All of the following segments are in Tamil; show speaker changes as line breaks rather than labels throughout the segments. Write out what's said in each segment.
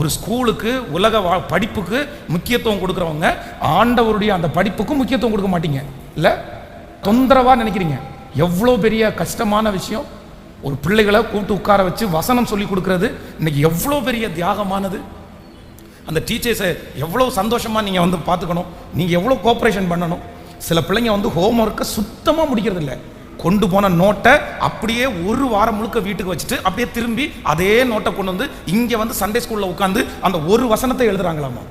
ஒரு ஸ்கூலுக்கு உலக வா- படிப்புக்கு முக்கியத்துவம் கொடுக்குறவங்க ஆண்டவருடைய அந்த படிப்புக்கும் முக்கியத்துவம் கொடுக்க மாட்டீங்க. இல்லை? தொந்தரவாக நினைக்கிறீங்க. எவ்வளோ பெரிய கஷ்டமான விஷயம். ஒரு பிள்ளைகளை கூப்பிட்டு உட்கார வச்சு வசனம் சொல்லி கொடுக்கறது. இன்னைக்கு எவ்வளோ பெரிய தியாகமானது. அந்த டீச்சர்ஸை எவ்வளோ சந்தோஷமாக நீங்கள் வந்து பார்த்துக்கணும். நீங்கள் எவ்வளோ கோஆப்ரேஷன் பண்ணணும். சில பிள்ளைங்க வந்து ஹோம் ஒர்க்கை சுத்தமாக முடிக்கிறது இல்லை கொண்டு போன நோட்டை அப்படியே ஒரு வாரம் முழுக்க வீட்டுக்கு வச்சுட்டு அப்படியே திரும்பி அதே நோட்டை கொண்டு வந்து இங்கே வந்து சண்டே ஸ்கூலில் உட்காந்து அந்த ஒரு வசனத்தை எழுதுறாங்களாமா?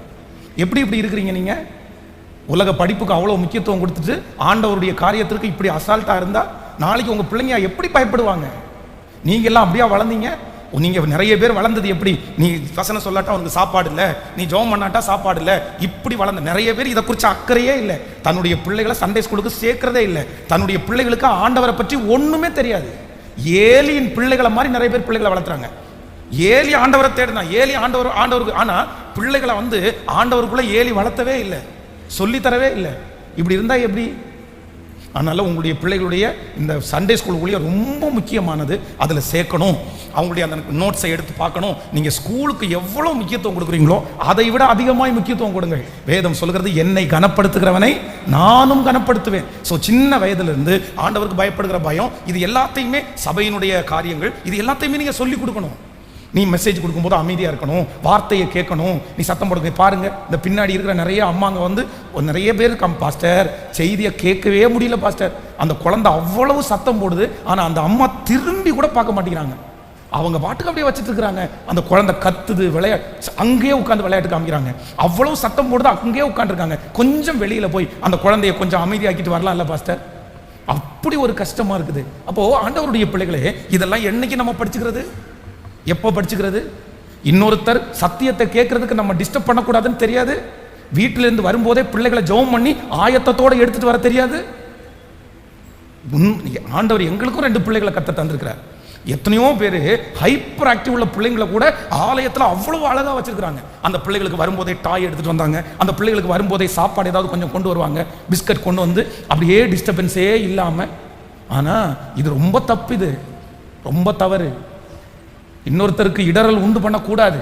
எப்படி இப்படி இருக்கிறீங்க நீங்கள் உலக படிப்புக்கு அவ்வளோ முக்கியத்துவம் கொடுத்துட்டு ஆண்டவருடைய காரியத்திற்கு இப்படி அசால்ட்டாக இருந்தால் நாளைக்கு உங்கள் பிள்ளைங்க எப்படி பயப்படுவாங்க? நீங்க எல்லாம் அப்படியா வளர்ந்தீங்க? நீங்க நிறைய பேர் வளர்ந்தது எப்படி? நீ வசனம் சொல்லாட்டா உனக்கு சாப்பாடு இல்லை நீ ஜோம் பண்ணாட்டா சாப்பாடு இல்லை இப்படி வளர்ந்த நிறைய பேர் இதை குறித்து அக்கறையே இல்லை. தன்னுடைய பிள்ளைகளை சண்டே ஸ்கூலுக்கு சேர்க்கிறதே இல்லை. தன்னுடைய பிள்ளைகளுக்கு ஆண்டவரை பற்றி ஒண்ணுமே தெரியாது. ஏலியின் பிள்ளைகளை மாதிரி நிறைய பேர் பிள்ளைகளை வளர்த்துறாங்க. ஏலி ஆண்டவரை தேடினா ஏலி ஆண்டவர் ஆண்டவருக்கு ஆனா பிள்ளைகளை வந்து ஆண்டவருக்குள்ள ஏலி வளர்த்தவே இல்லை. சொல்லித்தரவே இல்லை. இப்படி இருந்தா எப்படி? அதனால் உங்களுடைய பிள்ளைகளுடைய இந்த சண்டே ஸ்கூல் ஊழியம் ரொம்ப முக்கியமானது அதில் சேர்க்கணும். அவங்களுடைய அந்த நோட்ஸை எடுத்து பார்க்கணும். நீங்கள் ஸ்கூலுக்கு எவ்வளோ முக்கியத்துவம் கொடுக்குறீங்களோ அதை விட அதிகமாக முக்கியத்துவம் கொடுங்கள். வேதம் சொல்கிறது என்னை கனப்படுத்துகிறவனை நானும் கனப்படுத்துவேன். ஸோ சின்ன வயதிலிருந்து ஆண்டவருக்கு பயப்படுகிற பயம் இது எல்லாத்தையுமே சபையினுடைய காரியங்கள் இது எல்லாத்தையுமே நீங்கள் சொல்லிக் கொடுக்கணும். நீ மெசேஜ் கொடுக்கும்போது அமைதியாக இருக்கணும் வார்த்தையை கேட்கணும். நீ சத்தம் போடுங்க பாருங்க. இந்த பின்னாடி இருக்கிற நிறைய அம்மாங்க வந்து நிறைய பேர் இருக்காங்க பாஸ்டர் செய்தியை கேட்கவே முடியல பாஸ்டர் அந்த குழந்தை அவ்வளவு சத்தம் போடுது. ஆனால் அந்த அம்மா திரும்பி கூட பார்க்க மாட்டேங்கிறாங்க. அவங்க பாட்டுக்கு அப்படியே வச்சுட்டு இருக்கிறாங்க. அந்த குழந்தை கத்துது விளையா அங்கேயே உட்காந்து விளையாட்டு காமிக்கிறாங்க. அவ்வளவு சத்தம் போடுது அங்கேயே உட்காந்துருக்காங்க கொஞ்சம் வெளியில் போய் அந்த குழந்தைய கொஞ்சம் அமைதியாக்கிட்டு வரலாம்ல பாஸ்டர் அப்படி ஒரு கஷ்டமா இருக்குது. அப்போ ஆண்டவருடைய பிள்ளைகளே இதெல்லாம் என்னைக்கு நம்ம படிச்சுக்கிறது? எப்போ படிச்சுக்கிறது? இன்னொருத்தர் சத்தியத்தை கேட்கறதுக்கு நம்ம டிஸ்டர்ப் பண்ணக்கூடாதுன்னு தெரியாது. வீட்டிலிருந்து வரும்போதே பிள்ளைகளை ஜெபம் பண்ணி ஆயத்தத்தோடு எடுத்துட்டு வர தெரியாது. உன்- ஆண்டவர் எங்களுக்கும் ரெண்டு பிள்ளைகளை கத்த தந்திருக்கிறார். எத்தனையோ பேர் ஹைப்பர் ஆக்டிவ் உள்ள பிள்ளைங்களை கூட ஆலயத்தில் அவ்வளோ அழகாக வச்சிருக்கிறாங்க. அந்த பிள்ளைகளுக்கு வரும்போதே டாய் எடுத்துட்டு வந்தாங்க. அந்த பிள்ளைகளுக்கு வரும்போதே சாப்பாடு ஏதாவது கொஞ்சம் கொண்டு வருவாங்க. பிஸ்கட் கொண்டு வந்து அப்படியே டிஸ்டர்பன்ஸே இல்லாமல் ஆனால் இது ரொம்ப தப்பு இது. ரொம்ப தவறு. இன்னொருத்தருக்கு இடரல் உண்டு பண்ணக்கூடாது.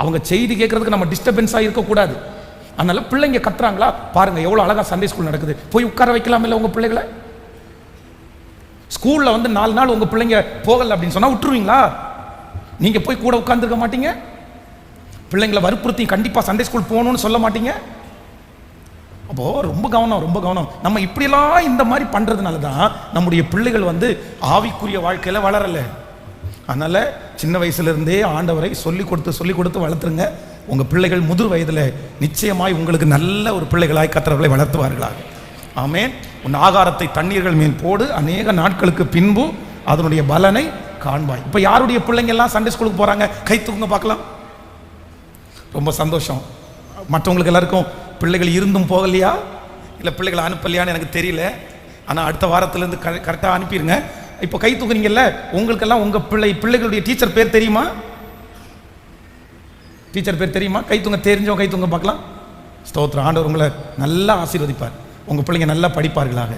அவங்க செய்தி கேட்கறதுக்கு நம்ம டிஸ்டர்பன்ஸாக இருக்கக்கூடாது. அதனால பிள்ளைங்க கத்துறாங்களா? பாருங்க எவ்வளோ அழகா சண்டே ஸ்கூல் நடக்குது. போய் உட்கார வைக்கலாம் இல்லை உங்கள் பிள்ளைகளை ஸ்கூலில் வந்து நாலு நாள் உங்கள் பிள்ளைங்க போகல அப்படின்னு சொன்னால் விட்டுருவீங்களா? நீங்கள் போய் கூட உட்காந்துருக்க மாட்டீங்க? பிள்ளைங்களை வற்புறுத்தி கண்டிப்பாக சண்டே ஸ்கூல் போகணும்னு சொல்ல மாட்டீங்க? அப்போது ரொம்ப கவனம் ரொம்ப கவனம். நம்ம இப்படியெல்லாம் இந்த மாதிரி பண்ணுறதுனால தான் நம்முடைய பிள்ளைகள் வந்து ஆவிக்குரிய வாழ்க்கையில் வளரல. அதனால் சின்ன வயசுலேருந்தே ஆண்டவரை சொல்லி கொடுத்து சொல்லி கொடுத்து வளர்த்துருங்க. உங்கள் பிள்ளைகள் முதிர் வயதில் நிச்சயமாய் உங்களுக்கு நல்ல ஒரு பிள்ளைகளாய் கத்தர்களை வளர்த்துவார்களாக. ஆமேன். உன் ஆகாரத்தை தண்ணீர்கள் மேல் போடு. அநேக நாட்களுக்கு பின்பு அதனுடைய பலனை காண்பாய். இப்போ யாருடைய பிள்ளைங்க எல்லாம் சண்டே ஸ்கூலுக்கு போகிறாங்க கை தூக்குங்க பார்க்கலாம். ரொம்ப சந்தோஷம். மற்றவங்களுக்கு எல்லாருக்கும் பிள்ளைகள் இருந்தும் போகலையா? இல்லை பிள்ளைகளை அனுப்பலையான்னு எனக்கு தெரியல. ஆனால் அடுத்த வாரத்துலேருந்து க கரெக்டாக அனுப்பிடுங்க இப்போ கை தூக்குறீங்கல்ல உங்களுக்கெல்லாம் உங்கள் பிள்ளை பிள்ளைகளுடைய டீச்சர் பேர் தெரியுமா? டீச்சர் பேர் தெரியுமா? கை தூங்க தெரிஞ்சவங்க கை தூங்க பார்க்கலாம். ஸ்தோத்திரம். ஆண்டவர் உங்களை நல்லா ஆசீர்வதிப்பார். உங்கள் பிள்ளைங்க நல்லா படிப்பார்களாக.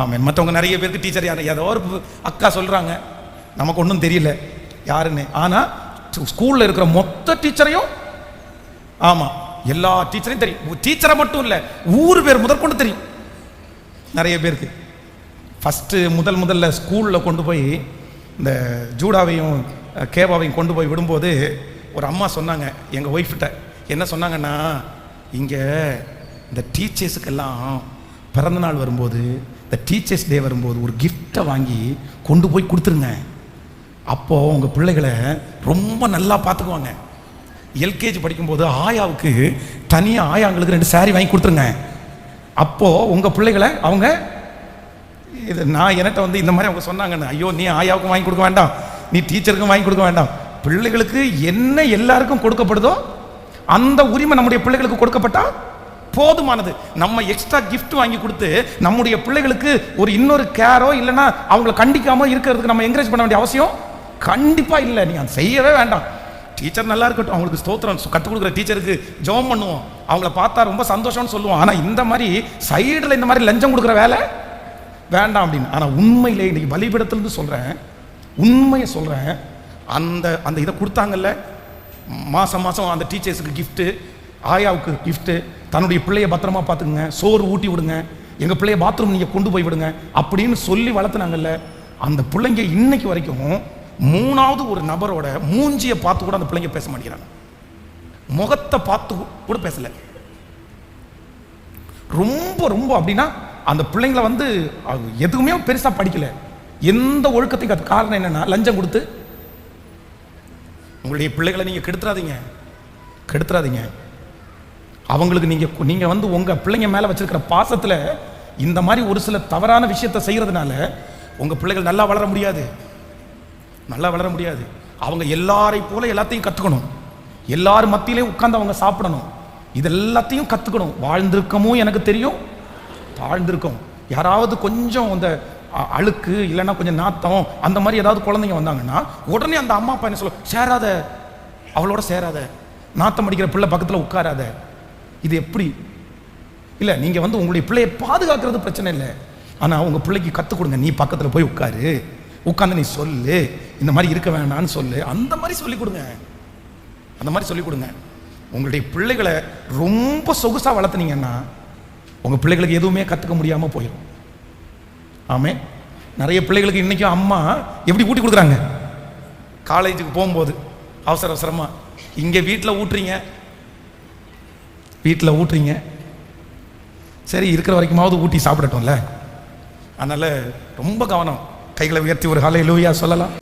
ஆமாம் மற்றவங்க நிறைய பேருக்கு டீச்சர் யார்? ஏதோ ஒரு அக்கா சொல்கிறாங்க நமக்கு ஒன்றும் தெரியல. யாருன்னு? ஆனால் ஸ்கூலில் இருக்கிற மொத்த டீச்சரையும் ஆமாம் எல்லா டீச்சரையும் தெரியும். டீச்சரை மட்டும் இல்லை ஊர் பேர் முதற்கொண்டு தெரியும். நிறைய பேருக்கு. ஃபஸ்ட்டு முதல் முதல்ல ஸ்கூலில் கொண்டு போய் இந்த ஜூடாவையும் கேபாவையும் கொண்டு போய் விடும்போது ஒரு அம்மா சொன்னாங்க எங்கள் ஒய்ஃப்கிட்ட என்ன சொன்னாங்கன்னா இங்கே இந்த டீச்சர்ஸுக்கெல்லாம் பிறந்த நாள் வரும்போது இந்த டீச்சர்ஸ் டே வரும்போது ஒரு கிஃப்டை வாங்கி கொண்டு போய் கொடுத்துருங்க. அப்போது உங்கள் பிள்ளைகளை ரொம்ப நல்லா பார்த்துக்குவாங்க. எல்கேஜி படிக்கும்போது ஆயாவுக்கு தனியாக ஆயாங்களுக்கு ரெண்டு saree வாங்கி கொடுத்துருங்க. அப்போது உங்கள் பிள்ளைகளை அவங்க இது நான் என்கிட்ட வந்து இந்த மாதிரி அவங்க சொன்னாங்கன்னு ஐயோ நீ ஆயாவுக்கும் வாங்கி கொடுக்க வேண்டாம். நீ டீச்சருக்கும் வாங்கி கொடுக்க வேண்டாம். பிள்ளைகளுக்கு என்ன எல்லாருக்கும் கொடுக்கப்படுதோ அந்த உரிமை நம்முடைய பிள்ளைகளுக்கு கொடுக்கப்பட்டா போதுமானது. நம்ம எக்ஸ்ட்ரா கிஃப்ட் வாங்கி கொடுத்து நம்முடைய பிள்ளைகளுக்கு ஒரு இன்னொரு கேரோ இல்லைன்னா அவங்கள கண்டிக்காம இருக்கிறதுக்கு நம்ம என்கரேஜ் பண்ண வேண்டிய அவசியம் கண்டிப்பாக இல்லை. நீ அதை செய்யவே வேண்டாம். டீச்சர் நல்லா இருக்கட்டும். அவங்களுக்கு ஸ்தோத்திரம். கற்றுக் கொடுக்குற டீச்சருக்கு ஜெபம் பண்ணுவோம். அவங்கள பார்த்தா ரொம்ப சந்தோஷம்னு சொல்லுவோம். ஆனால் இந்த மாதிரி சைடில் இந்த மாதிரி லஞ்சம் கொடுக்குற வேலை வேண்டாம் அப்படின்னு. ஆனால் உண்மையிலே இன்னைக்கு பலிபீடத்திலிருந்து சொல்கிறேன் உண்மையை சொல்கிறேன் அந்த அந்த இதை கொடுத்தாங்கல்ல? மாதம் மாதம் அந்த டீச்சர்ஸுக்கு கிஃப்ட்டு ஆயாவுக்கு கிஃப்ட்டு தன்னுடைய பிள்ளைய பத்திரமா பார்த்துக்குங்க. சோறு ஊட்டி விடுங்க. எங்கள் பிள்ளைய பாத்ரூம் நீங்கள் கொண்டு போய் விடுங்க. அப்படின்னு சொல்லி வளர்த்துனாங்கல்ல. அந்த பிள்ளைங்க இன்னைக்கு வரைக்கும் மூணாவது ஒரு நபரோட மூஞ்சியை பார்த்து கூட அந்த பிள்ளைங்க பேச மாட்டேங்கிறாங்க. முகத்தை பார்த்து கூட பேசல. ரொம்ப ரொம்ப அப்படின்னா அந்த பிள்ளைங்கள வந்து அது எதுவுமே பெருசாக படிக்கல. எந்த ஒழுக்கத்தையும் கத்து காரணம் என்னன்னா லஞ்சம் கொடுத்து உங்களுடைய பிள்ளைகளை நீங்கள் கெடுத்துறாதீங்க. கெடுத்துறாதீங்க. அவங்களுக்கு நீங்கள் நீங்கள் வந்து உங்கள் பிள்ளைங்க மேலே வச்சுருக்கிற பாசத்தில் இந்த மாதிரி ஒரு சில தவறான விஷயத்தை செய்கிறதுனால உங்கள் பிள்ளைகள் நல்லா வளர முடியாது. நல்லா வளர முடியாது. அவங்க எல்லாரை போல எல்லாத்தையும் கற்றுக்கணும் எல்லார் மத்தியிலே உட்காந்து அவங்க சாப்பிடணும். இது எல்லாத்தையும் கற்றுக்கணும் வாழ்ந்திருக்கமும் எனக்கு தெரியும். தாழ்ந்திருக்கும். யாராவது கொஞ்சம் அந்த அ- அழுக்கு இல்லைன்னா கொஞ்சம் நாத்தம் அந்த மாதிரி ஏதாவது குழந்தைங்க வந்தாங்கன்னா உடனே அந்த அம்மா அப்பா என்ன சொல்ல சேராத அவளோட சேராத. நாத்தம் அடிக்கிற பிள்ளை பக்கத்தில் உட்காராத. இது எப்படி? இல்லை நீங்கள் வந்து உங்களுடைய பிள்ளையை பாதுகாக்கிறது பிரச்சனை இல்லை. ஆனால் உங்கள் பிள்ளைக்கு கற்றுக் கொடுங்க. நீ பக்கத்தில் போய் உட்காரு. உட்காந்து நீ சொல்லு. இந்த மாதிரி இருக்க வேண்டாம்னு சொல்லு. அந்த மாதிரி சொல்லிக் கொடுங்க. அந்த மாதிரி சொல்லிக் கொடுங்க. உங்களுடைய பிள்ளைகளை ரொம்ப சொகுசாக வளர்த்துனீங்கன்னா உங்கள் பிள்ளைகளுக்கு எதுவுமே கற்றுக்க முடியாமல் போயிடும் ஆமே. நிறைய பிள்ளைகளுக்கு இன்றைக்கும் அம்மா எப்படி ஊட்டி கொடுக்குறாங்க? காலேஜுக்கு போகும்போது அவசர அவசரமாக இங்கே வீட்டில் ஊட்டுறீங்க. வீட்டில் ஊட்டுறீங்க. சரி இருக்கிற வரைக்குமாவது ஊட்டி சாப்பிடட்டும்ல. அதனால் ரொம்ப கவனம். கைகளை உயர்த்தி ஒரு காலை லூயா சொல்லலாம்.